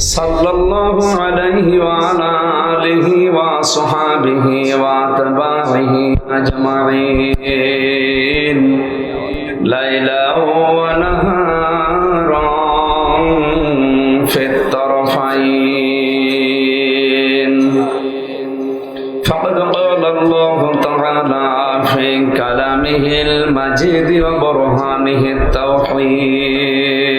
صلى الله عليه وعلى آله وصحابه وأتباعه أجمعين ليلا ونهارا في الطرفين فقد قال الله تعالى في كلامه المجيد وبرهانه التوحيد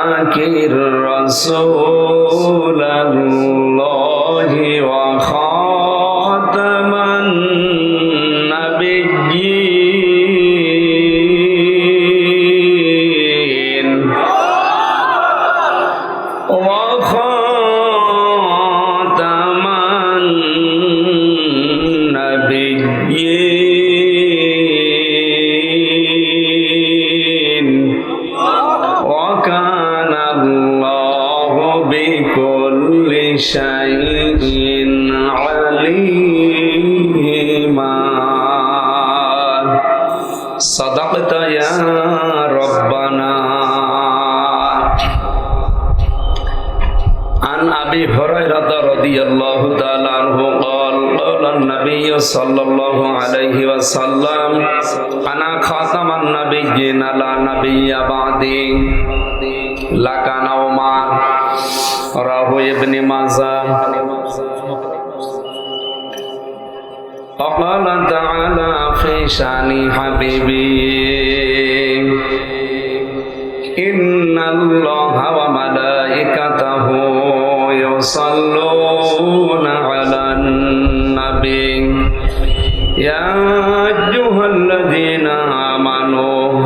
ولكن رسول الله وخاتم النبيين شيء عليما صدقت يا ربنا عن أبي هريرة رضي الله تعالى عنه قال قال النبي صلى الله عليه وسلم أنا خاتم النبيين لا نبي بعدي لك نوما رواه ابن ماجه وقال تعالى في شان حبيبي إن الله وملائكته يصلون على النبي يا أيها الذين آمنوا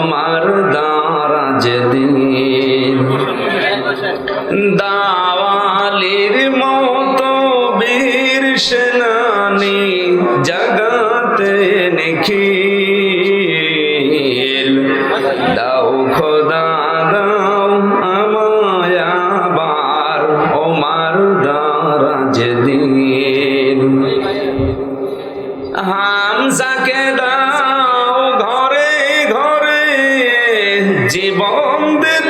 আবার দাঁড়া যেদিন দাওয়ালির মতো বীর সেনানি জগতে নিখিল জীবন দিতে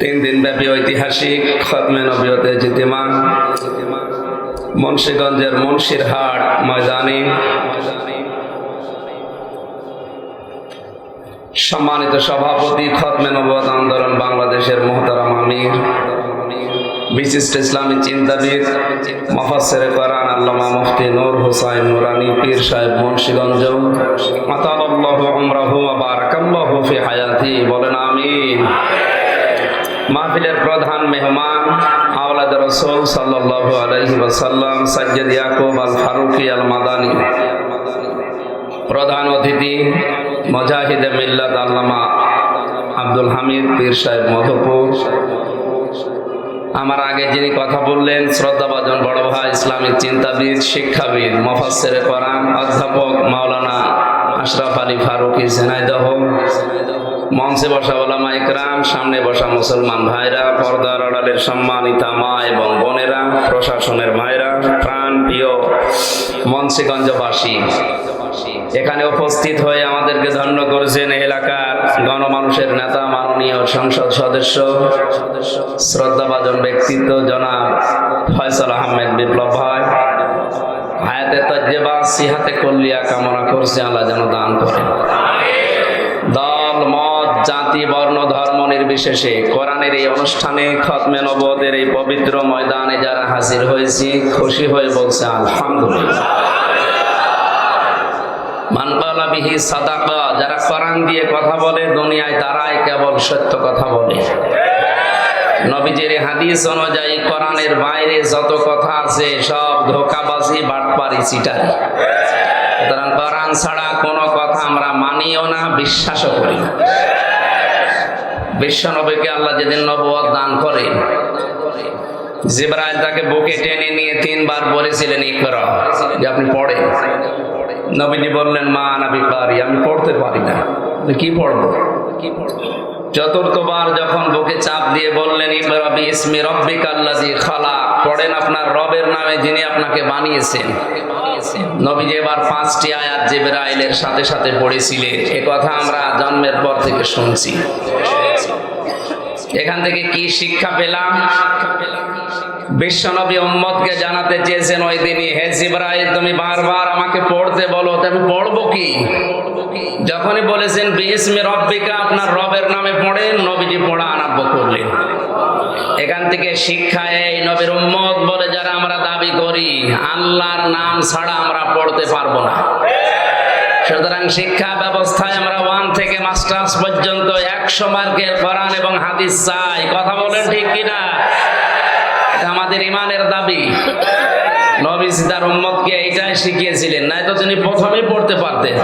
তিন দিন ব্যাপী ঐতিহাসিক খতমে নবীতে জিতেমান মুন্সীগঞ্জের মুন্সিরহাট ময়দানে সম্মানিত সভাপতি খতমে নবাদ আন্দোলন বাংলাদেশের মোহতারাম আমির। বিশিষ্ট ইসলামী চিন্তাবিদ মফাসের করান আল্লামা মুফতি নূর হুসাইন নুরানি পীর সাহেব মুন্সিগঞ্জ মাতাল্লাহু আমরাহু বারাকাল্লাহু ফি হায়াতি, বলেন আমিন। মাহফিলের প্রধান মেহমান, আওলাদ রসুল সাল্লাল্লাহু আলাইহি ওয়াসাল্লাম, সাজ্জাদ ইয়াকুব আল ফারুকি আল মাদানী। প্রধান অতিথি, মজাহিদে মিল্লাত আল্লামা আব্দুল হামিদ পীর সাহেব মধুপুর। আমার আগে যিনি কথা বললেন, শ্রদ্ধাভাজন বড় ভাই, ইসলামিক চিন্তাবিদ, শিক্ষাবিদ মফাসের করাম অধ্যাপক মাওলানা আশরাফ আলী ফারুকি ঝেনাইদহ, মঞ্চে বসা ওলামা ইকরাম সামনে বসা মুসলমান ভাইরা, পর্দার আড়ালের সম্মানিতা মা এবং বোনেরা, প্রশাসনের ভাইরা, প্রাণ প্রিয় মঞ্চেগঞ্জবাসী এখানে উপস্থিত হয়ে আমাদেরকে ধন্য করেছেন এলাকার গণমানুষের নেতা, মাননীয় সংসদ সদস্য, শ্রদ্ধাভাজন ব্যক্তিত্ব, জনাব ফয়সাল আহমেদ বিপ্লব ভাই। হায়াতে তজ্জেবা, সিহাতে কল্লিয়া কামনা করছে, আল্লাহ যেন দান করে। দল, মত, জাতি, বর্ণ, ধর্ম নির্বিশেষে কোরআনের এই অনুষ্ঠানে খতমে নবদের এই পবিত্র ময়দানে যারা হাজির হয়েছি, খুশি হয়ে বলছে, আলহামদুলিল্লাহ। মানকালা বিহি সাদাকা, যারা কোরআন দিয়ে কথা বলে দুনিয়ায়, তারাই কেবল সত্য কথা বলে। নবীজির হাদিস অনুযায়ী কোরআনের বাইরে যত কথা আছে, সব ধোকাবাজি, বাটপারি, চিটারি। সুতরাং কোরআন ছাড়া কোনো কথা আমরা মানিও না, বিশ্বাসও করি না। বিশ্ব নবীকে আল্লাহ যেদিন নবুয়ত দান করে জিব্রাইল তাকে বুকে টেনে নিয়ে তিনবার বলেছিলেন, ইকরা যে আপনি পড়েন। নবীজি বললেন মা নাবি পারি আমি পড়তে পারি না। কি পড়ব? কি পড়ব? চতুর্থবার যখন বুকে চাপ দিয়ে বললেন ইবরাবি ইসমি রব্বিক আল্লাজি খালা পড়েন আপনার রবের নামে যিনি আপনাকে বানিয়েছেন। নবীজি এবার পাঁচটি আয়াত জিবরাইলের সাথে সাথে পড়েছিলেন। এ কথা আমরা জন্মের পর থেকে শুনছি। এখান থেকে কি শিক্ষা পেলাম? বিশ্বনবী উম্মতকে জানাতে চেয়েছেন ওই দিনই, হে জিব্রাইল, তুমি বারবার আমাকে পড়তে বলো আমি পড়ব কি? যখনই বলেছেন, বিসমি রব্বিকা আপনার রবের নামে পড়েন, নবীজি পড়া আরম্ভ করলেন। এখান থেকে শিক্ষা এই নবীর উম্মত বলে, যারা আমরা দাবি করি, আল্লাহর নাম ছাড়া আমরা পড়তে পারব না। সুতরাং শিক্ষা ব্যবস্থায় আমরা ওয়ান থেকে মাস্টার্স পর্যন্ত একশো মার্কের কোরআন এবং হাদিস চাই। কথা বলেন ঠিক কিনা? এটা আমাদের ইমানের দাবি। নবী তার উম্মদকে এইটাই শিখিয়েছিলেন, নাই তো তিনি প্রথমেই পড়তে পারতেন।